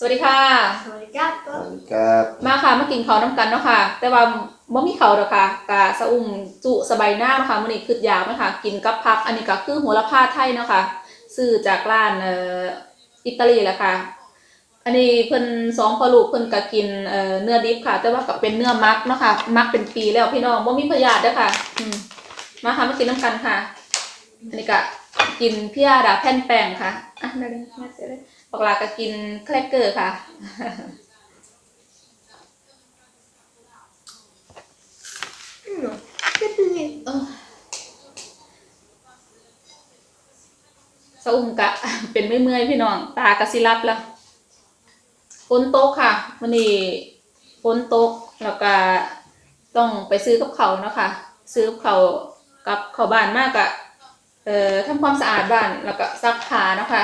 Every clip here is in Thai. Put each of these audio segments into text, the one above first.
สวัสดีค่ะ สวัสดีครับสวัสดีครับมาค่ะมากินข้าวน้ำกันเนาะค่ะ แต่ว่าบ่มีข้าวดอกค่ะกะสะอุ่มจุสบายหน้าเนาะค่ะมื้อนี้คือยาวไหมค่ะกินกับพัก อันนี้ก็คือโหระพาไทยเนาะค่ะซื้อจากร้านเอ่ออิตาลีแหละค่ะ อันนี้เพิ่นสองพ่อลูกเพิ่นก็กินเอ่อเนื้อดิบค่ะ แต่ว่าก็เป็นเนื้อมักเนาะค่ะมักเป็นปีแล้วพี่น้องบ่มีพยาธิเด้อค่ะ อืมมาค่ะมากินน้ำกันค่ะ อันนี้ก็ กินพี่อาดาแผ่นแป้งค่ะอะได้เลยมาเสร็จเลยปกลาก็กินแครกเกอร์ค่ะอืมก็เป็นไงเออสะอุ่มกะเป็นเมื่อยๆพี่น้อง ตากะสิรับแล้วฝนตกค่ะมันนี่ฝนตกแล้วก็ต้องไปซื้อกับเขาวเนาะค่ะซื้อกับเขาวกับเขาวบ้านมากอะ เอ่อทำความสะอาดบ้านแล้วก็ซักผ้านะคะ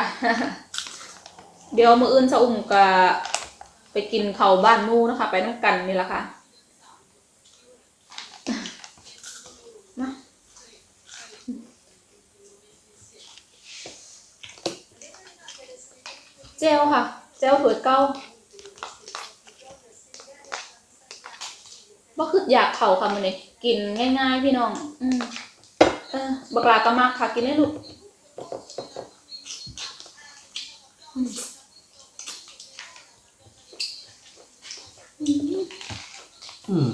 เดี๋ยวมืออื่นสะอุ่มก็ไปกินเขาบ้านมู่นะคะ ไปน้ำกันนี่แหละค่ะเจลค่ะ เจลถั่วเก้าบ่คืออยากเข่าค่ะมันนี่กินง่าย ๆ พี่น้อง อืม บักลาก็มากค่ะ กินได้ลูกอืม อืม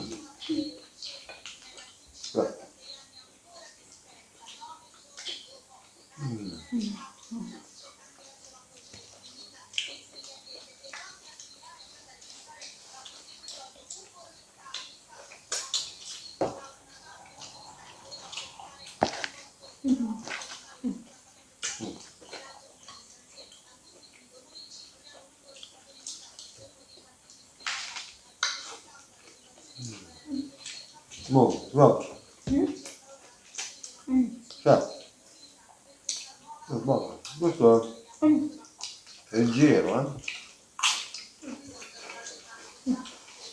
ก็อื โม่รอบอืมครับบอก questo อืม è giro eh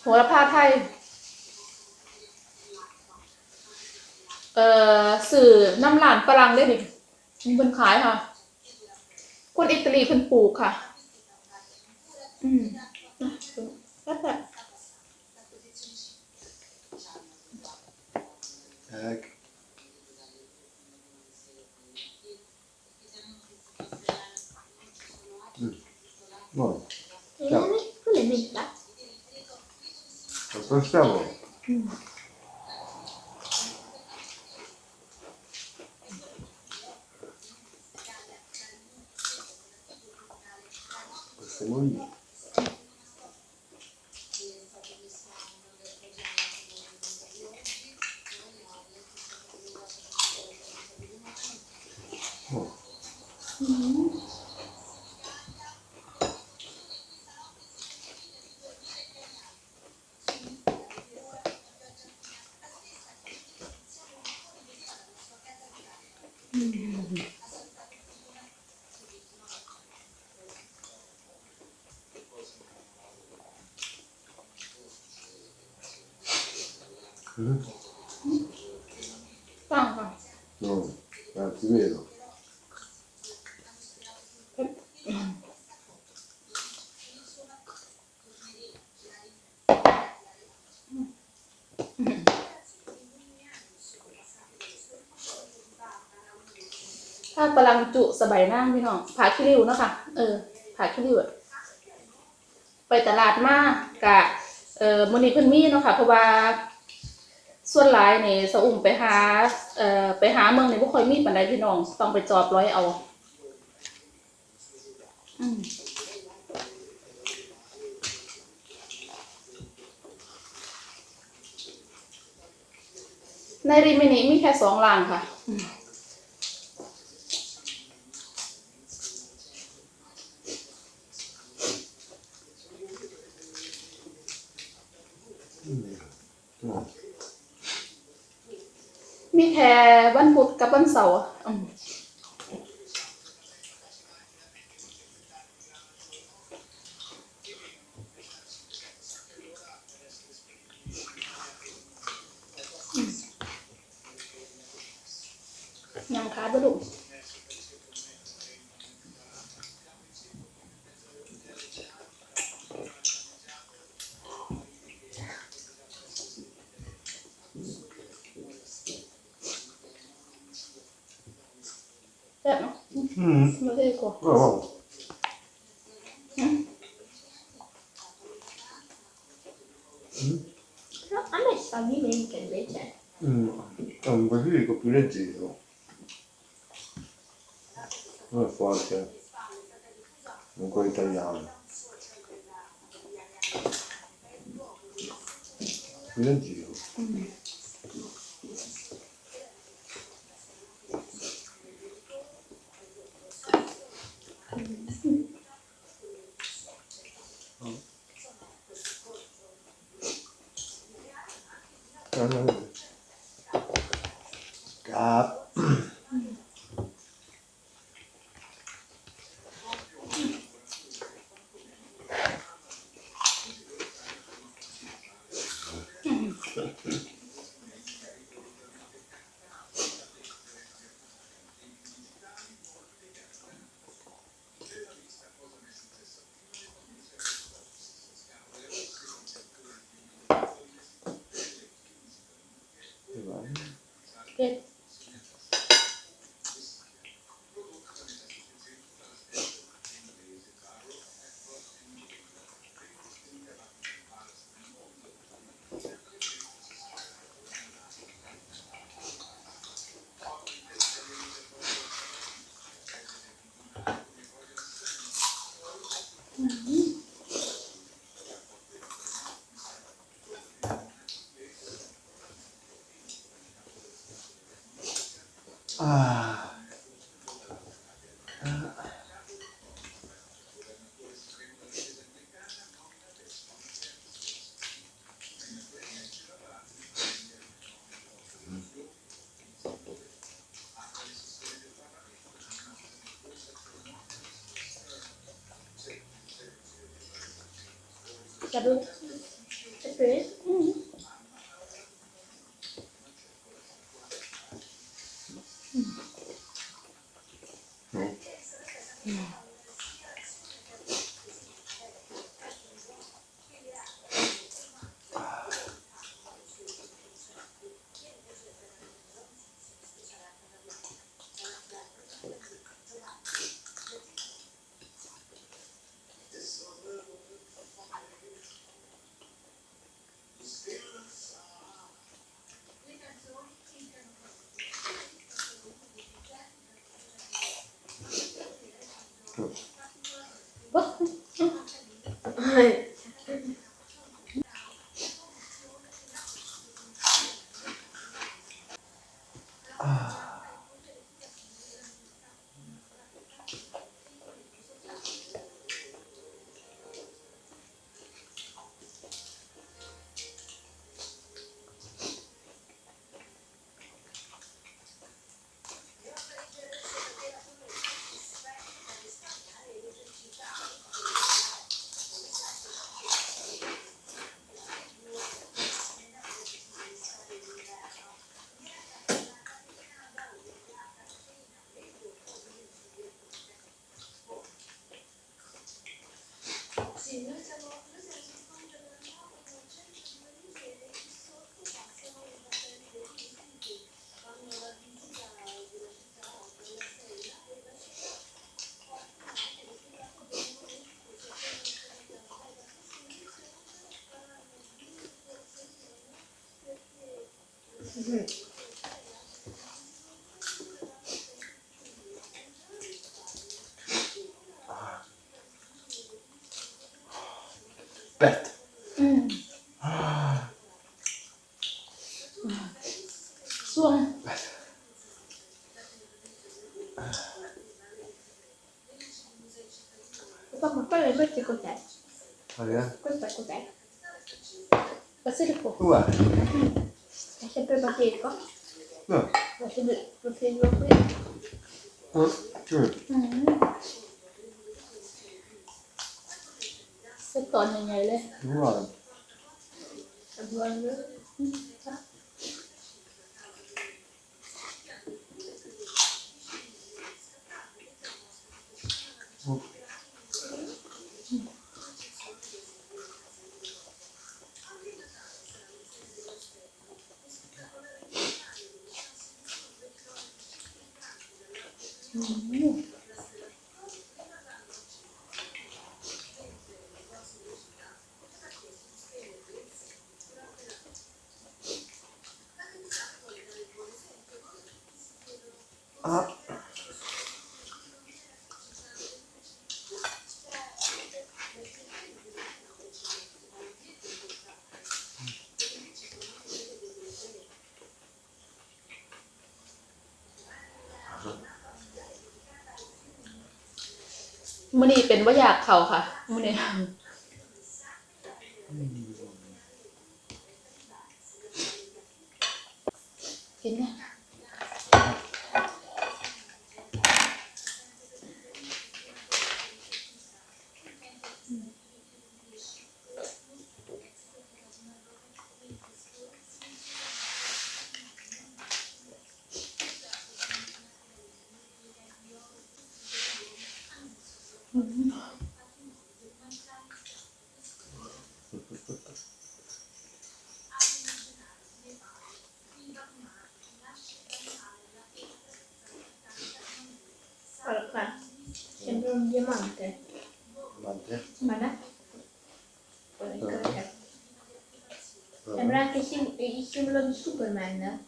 โหระพาไทย เอ่อสื่อน้ำหลานฝรั่งได้ดิมีเพิ่นขายค่ะ คนอิตาลีเพิ่นปลูกค่ะ อืมนะแล้วแต่ ecco Mm. Buono. เฮ้ยนี่ก็เลยไม่ตัด Lo pensavo อื ฟังค่ะ No, anzi vero. ถ้ากำลังจุสบายนั่งพี่น้องผาคิริวเนาะค่ะ เออผาคิริวอะไปตลาดมากกะเอ่อมื้อนี้เพิ่นมีเนาะค่ะเพราะว่า ส่วนหลายนี่สะอุ่มไปหาเอ่อไปหาเมืองนี่บ่ค่อยมีปานใดพี่น้อง ต้องไปจอบร้อยเอา อืมในริมินิมีแค่สองล้านค่ะ มีแค่วันพุธกับวันเสาร์อะอืมยังค้าบ่ลูก Dico. No, no. Mm. Mm. Però a me sta di mente invece. Mm. È un basilico più leggero. Non è forte. Eh. Non quello italiano. Più leggero. Mm. não. Ah. Ah. Bet. No. Lo segno lo segno qui. Ah, sì. อืมเส้น うん、 มื้อนี้เป็นว่าอยากเขาค่ะมื้อนี้กินเนี่ย sim- il simbolo di Superman.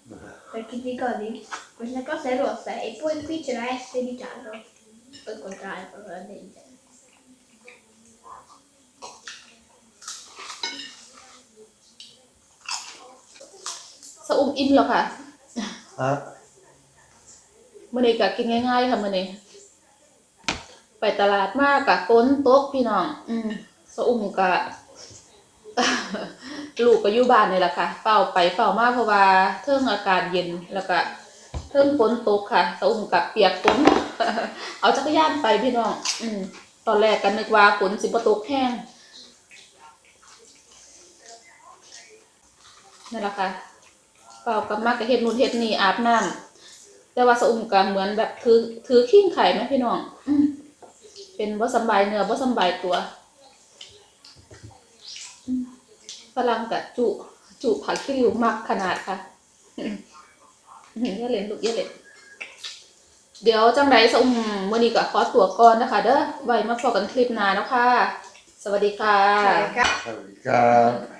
Perché ti ricordi? Questa cosa è rossa e poi qui c'è la S di giallo. O il contrario, probabilmente. สะอุ่มอิ่มแล้วค่ะ Ah, มื่อนี้ก็กินง่ายๆค่ะมื่อนี้ไปตลาดมากกะฝนตกพี่น้อง อืมสะอุ่มกะ ลูกก็อยู่บ้านนี่แหละค่ะเฝ้าไปเฝ้ามาเพราะว่าเทิงอากาศเย็นแล้วก็เทิงฝนตกค่ะสะอุ่มกับเปียกฝนเอาจักรยานไปพี่น้อง อืม ตอนแรกกันนึกว่าฝนสิบตกแห้งนั่นแหละค่ะเฝ้ากับมาก็เฮ็ดนู่นเฮ็ดนี่อาบน้ำแต่ว่าสะอุ่มก็เหมือนแบบถือถือขิ้งไข่ไหมพี่น้อง อืมเป็นบ่สบายเนื้อบ่สบายตัว รั่งกับจุ จุผักขี้ริ้วมักขนาดค่ะอืมอย่าเล่นลูกอย่าเล่นเดี๋ยวจังไดสะอุ่มมื้อนี้ก็ขอตัวก่อนนะคะ เด้อไว้มาพบกันคลิปหน้าเนาะค่ะ สวัสดีค่ะ Cioè, สวัสดีครับ